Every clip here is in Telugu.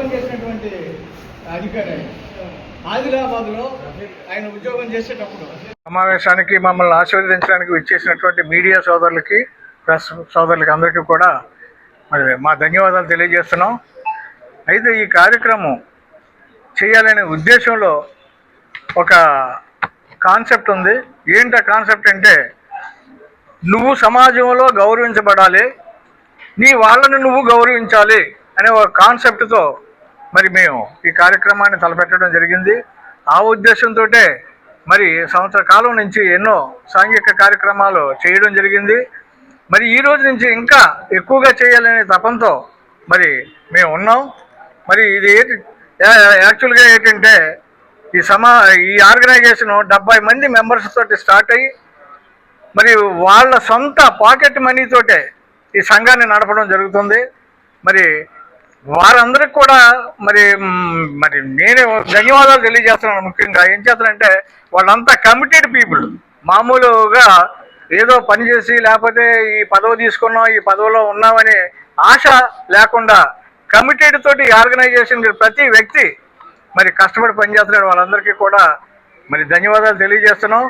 ఉద్యోగం చేసినటువంటి అధికారి ఆయన. ఆదిలాబాద్లో ఆయన ఉద్యోగం చేసేటప్పుడు. సమావేశానికి మమ్మల్ని ఆశీర్వదించడానికి ఇచ్చేసినటువంటి మీడియా సోదరులకి ప్రెస్ సోదరులకి అందరికీ కూడా మరి మా ధన్యవాదాలు తెలియజేస్తున్నాం. అయితే ఈ కార్యక్రమం చేయాలనే ఉద్దేశంలో ఒక కాన్సెప్ట్ ఉంది. ఏంటి ఆ కాన్సెప్ట్ అంటే నువ్వు సమాజంలో గౌరవించబడాలి నీ వాళ్ళని నువ్వు గౌరవించాలి అనే ఒక కాన్సెప్ట్తో మరి మేము ఈ కార్యక్రమాన్ని తలపెట్టడం జరిగింది. ఆ ఉద్దేశంతో మరి సంవత్సర కాలం నుంచి ఎన్నో సాంఘిక కార్యక్రమాలు చేయడం జరిగింది. మరి ఈ రోజు నుంచి ఇంకా ఎక్కువగా చేయాలనే తపంతో మరి మేము ఉన్నాం. మరి ఇది ఏంటి యాక్చువల్గా ఏంటంటే ఈ సమా ఈ ఆర్గనైజేషన్ డెబ్బై మంది మెంబర్స్ తోటి స్టార్ట్ అయ్యి మరి వాళ్ళ సొంత పాకెట్ మనీతోటే ఈ సంఘాన్ని నడపడం జరుగుతుంది. మరి వారందరికి కూడా మరి మరి నేను ధన్యవాదాలు తెలియజేస్తున్నాను ముఖ్యంగా. ఏం చేస్తానంటే వాళ్ళంతా కమిటెడ్ పీపుల్ మామూలుగా ఏదో పని చేసి లేకపోతే ఈ పదవి తీసుకున్నాం ఈ పదవిలో ఉన్నామని ఆశ లేకుండా కమిటెడ్ తోటి ఆర్గనైజేషన్ ప్రతి వ్యక్తి మరి కష్టపడి పనిచేస్తున్నాడు వాళ్ళందరికీ కూడా మరి ధన్యవాదాలు తెలియజేస్తున్నాం.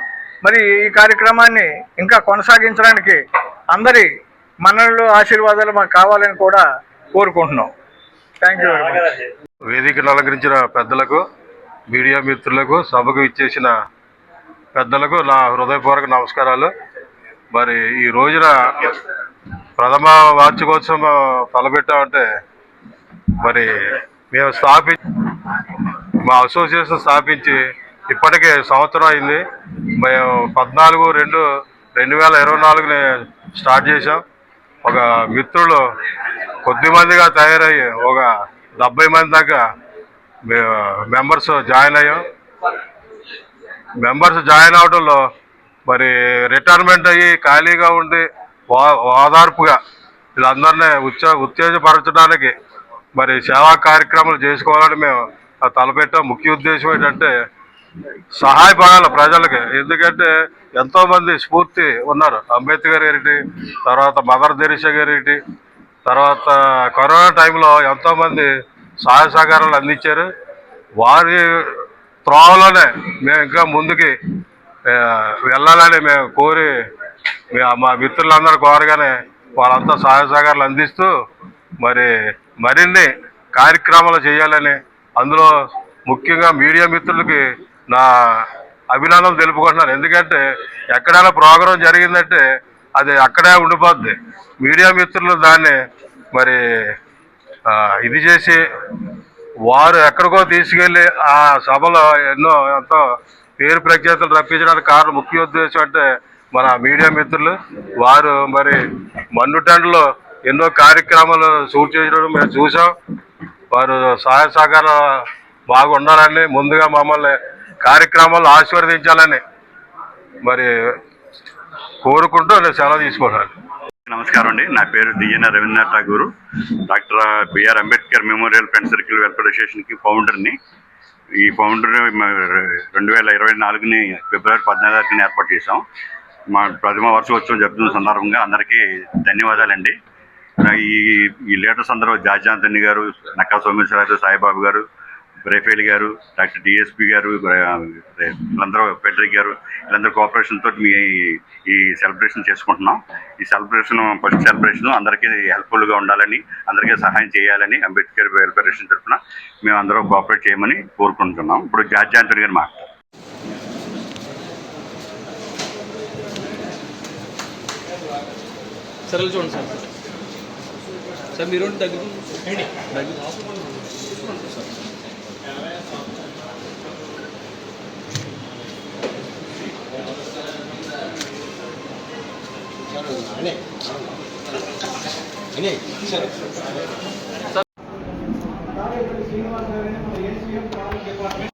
మరి ఈ కార్యక్రమాన్ని ఇంకా కొనసాగించడానికి అందరి మనలు ఆశీర్వాదాలు మాకు కావాలని కూడా కోరుకుంటున్నాం. థ్యాంక్ యూ వేదికను అలంకరించిన పెద్దలకు మీడియా మిత్రులకు సభకు ఇచ్చేసిన పెద్దలకు నా హృదయపూర్వక నమస్కారాలు. మరి ఈ రోజున ప్రథమ వార్షికోత్సవం తలపెట్టామంటే మరి మేము స్థాపి మా అసోసియేషన్ స్థాపించి ఇప్పటికే సంవత్సరం అయింది. మేము పద్నాలుగు రెండు రెండు వేల ఇరవై నాలుగుని స్టార్ట్ చేసాం ఒక మిత్రులు కొద్ది మందిగా తయారయ్యి ఒక డెబ్బై మంది దాకా మెంబర్స్ జాయిన్ అయ్యాం. మెంబర్స్ జాయిన్ అవడంలో మరి రిటైర్మెంట్ అయ్యి ఖాళీగా ఉండి వా- ఓదార్పుగా వీళ్ళందరినీ ఉత్సా ఉత్తేజపరచడానికి మరి సేవా కార్యక్రమాలు చేసుకోవాలని మేము తలపెట్టాం. ముఖ్య ఉద్దేశం ఏంటంటే సహాయపడాలి ప్రజలకి. ఎందుకంటే ఎంతో మంది స్ఫూర్తి ఉన్నారు. అంబేద్కర్ గారి తర్వాత మదర్ తెరిసా గారి తర్వాత కరోనా టైంలో ఎంతో మంది సహాయ సహకారాలు అందించారు. వారి త్రోవలోనే మేము ఇంకా ముందుకి వెళ్ళాలని మేము కోరి మా మిత్రులందరూ కోరగానే వాళ్ళంతా సహాయ సహకారాలు అందిస్తూ మరి మరిన్ని కార్యక్రమాలు చేయాలని అందులో ముఖ్యంగా మీడియా మిత్రులకి నా అభినందనలు తెలుపుకుంటున్నాను. ఎందుకంటే ఎక్కడైనా ప్రోగ్రాం జరిగిందంటే అది అక్కడే ఉండిపోద్ది. మీడియా మిత్రులు దాన్ని మరి ఇది చేసి వారు ఎక్కడికో తీసుకెళ్ళి ఆ సభలో ఎన్నో ఎంతో పేరు ప్రఖ్యాతులు రప్పించడానికి కారణం ముఖ్య ఉద్దేశం అంటే మన మీడియా మిత్రులు. వారు మరి మన్నుటండ్లో ఎన్నో కార్యక్రమాలు షూట్ చేయడం మేము చూసాం వారు సహాయ సహకారం బాగుండాలని ముందుగా మమ్మల్ని కార్యక్రమాలు ఆశీర్వదించాలని మరి కోరుకుంటూ నేను సెలవు తీసుకుంటాను నమస్కారం అండి. నా పేరు D N Rabindranath Tagore. Doctor B R Ambedkar memorial friend circle welfare అసోసియేషన్కి ఫౌండర్ని. ఈ ఫౌండర్ రెండు వేల ఇరవై నాలుగుని ఫిబ్రవరి పద్నాలుగుని ఏర్పాటు చేశాం. మా ప్రథమ వార్షికోత్సవం జరుపుతున్న సందర్భంగా అందరికీ ధన్యవాదాలండి. ఈ ఈ లీడర్స్ అందరూ జాజాంతని గారు నక్కా సోమేశ్వరరావు సాయిబాబు గారు రేఫేల్ గారు డాక్టర్ డిఎస్పి గారు వీళ్ళందరూ ఫెడరిక్ గారు వీళ్ళందరూ కోఆపరేషన్ తోటి మీ ఈ సెలబ్రేషన్ చేసుకుంటున్నాం. ఈ సెలబ్రేషన్ ఫస్ట్ సెలబ్రేషన్ అందరికీ హెల్ప్ఫుల్గా ఉండాలని అందరికీ సహాయం చేయాలని అంబేద్కర్ వెల్ఫేరేషన్ తరఫున మేము అందరూ కోఆపరేట్ చేయమని కోరుకుంటున్నాం. ఇప్పుడు జార్జ్ గారు మాట్లాడారు సరే చూడండి సార్. సార్ మీరు దగ్గర దగ్గర శ్రీనివాస్ గారిని మన ఏసీఎం ట్రావెల్ డిపార్ట్మెంట్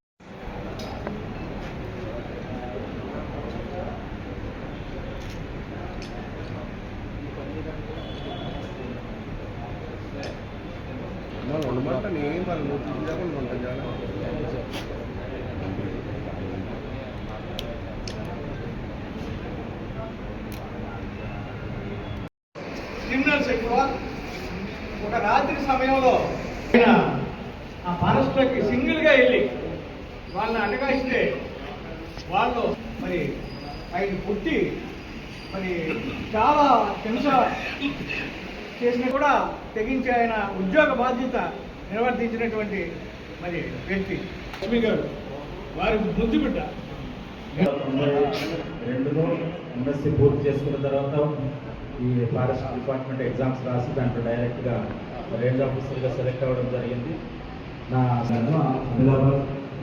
క్రిమినల్స్ ఎక్కువ ఒక రాత్రి సమయంలో ఆయన సింగిల్ సింగిల్గా వెళ్ళి వాళ్ళని అటకాయిస్తే వాళ్ళు మరి ఆయన పుట్టి మరి చాలా హింస చేసిన కూడా తెగించి ఆయన ఉద్యోగ బాధ్యత నిర్వర్తించినటువంటి మరి వ్యక్తి. లక్ష్మి గారు వారి ముద్దు బిడ్డ. రెండులో ఎంఎస్సీ పూర్తి చేసుకున్న తర్వాత ఈ ఫారెస్ట్ డిపార్ట్మెంట్ ఎగ్జామ్స్ రాసి దాంట్లో డైరెక్ట్గా రేంజ్ ఆఫీసర్గా సెలెక్ట్ అవ్వడం జరిగింది. నా ఆదిలాబాద్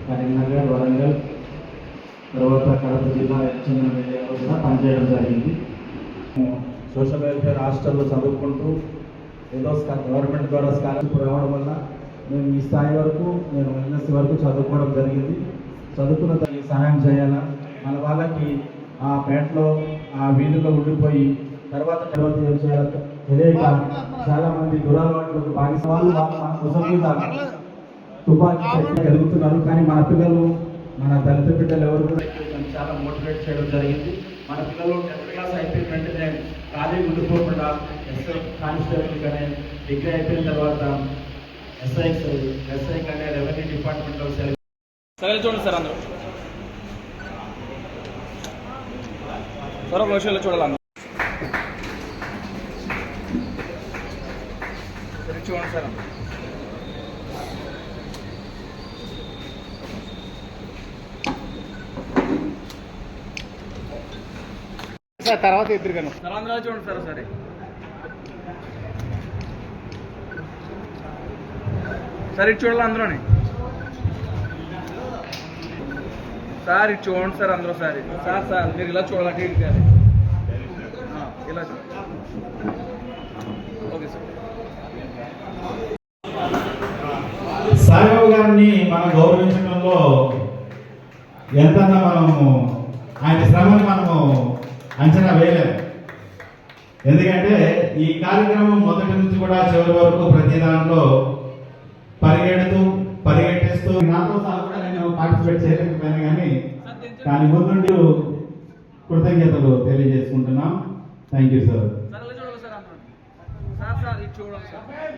కరీంనగర్ వరంగల్ తర్వాత కడప జిల్లా చెందిన ఏరియాలో కూడా పనిచేయడం జరిగింది. సోషల్ హాస్టల్లో చదువుకుంటూ ఏదో గవర్నమెంట్ ద్వారా స్కాలర్షిప్ రావడం వల్ల నేను ఈ స్థాయి వరకు నేను ఎన్ఎస్సి వరకు చదువుకోవడం జరిగింది. చదువుకున్న దానికి సహాయం చేయాలా? మన వాళ్ళకి ఆ పేటలో ఆ వీధిలో ఉండిపోయి తర్వాత తర్వాత ఏం చేయాలో తెలియక చాలా మంది దురలవాట్లకు బానిస వాళ్ళు మన భుజం మీద తుపాకీ ఎదుగుతున్నారు. కానీ మన పిల్లలు మన దళిత బిడ్డలు ఎవరు చాలా మోటివేట్ చేయడం జరిగింది. మన పిల్లలు టెన్త్ క్లాస్ అయిపోయిన వెంటనే ఖాళీ ఉండిపోకుండా ఎస్ఐ కానిస్టేబుల్ కానీ డిగ్రీ అయిపోయిన తర్వాత ఎస్ఐ ఎస్ఐ కానీ రెవెన్యూ డిపార్ట్మెంట్లో సెలెక్ట్ సరే చూడండి సార్ అందరూ. సార్ ఒక నిమిషం చూడాలి సరే చూడండి సార్ అందరూ. సార్ తర్వాత ఇద్దరు కను సార్ అందరూ చూడండి సార్ సరే సార్ ఇటు చూడాలి అందరూని సార్ ఇటు చూడండి సార్ అందరూ సార్ సార్ సార్ మీరు ఇలా చూడాలి అటు ఇటు కాదు ఇలా చూడండి ఓకే సార్. సాయిబాబు గారిని మనం గౌరవించడంలో ఎంత మనము ఆయన శ్రమని మనము అంచనా వేయలేదు. ఎందుకంటే ఈ కార్యక్రమం మొదటి నుంచి కూడా చివరి వరకు ప్రతి దాంట్లో పరిగెడుతూ పరిగెట్టేస్తూ నాతో సహా కూడా నేను పార్టిసిపేట్ చేయలేకపోయాను కానీ దాని ముందుండి కృతజ్ఞతలు తెలియజేసుకుంటున్నాం. Thank you sir sir sir sir sir sir.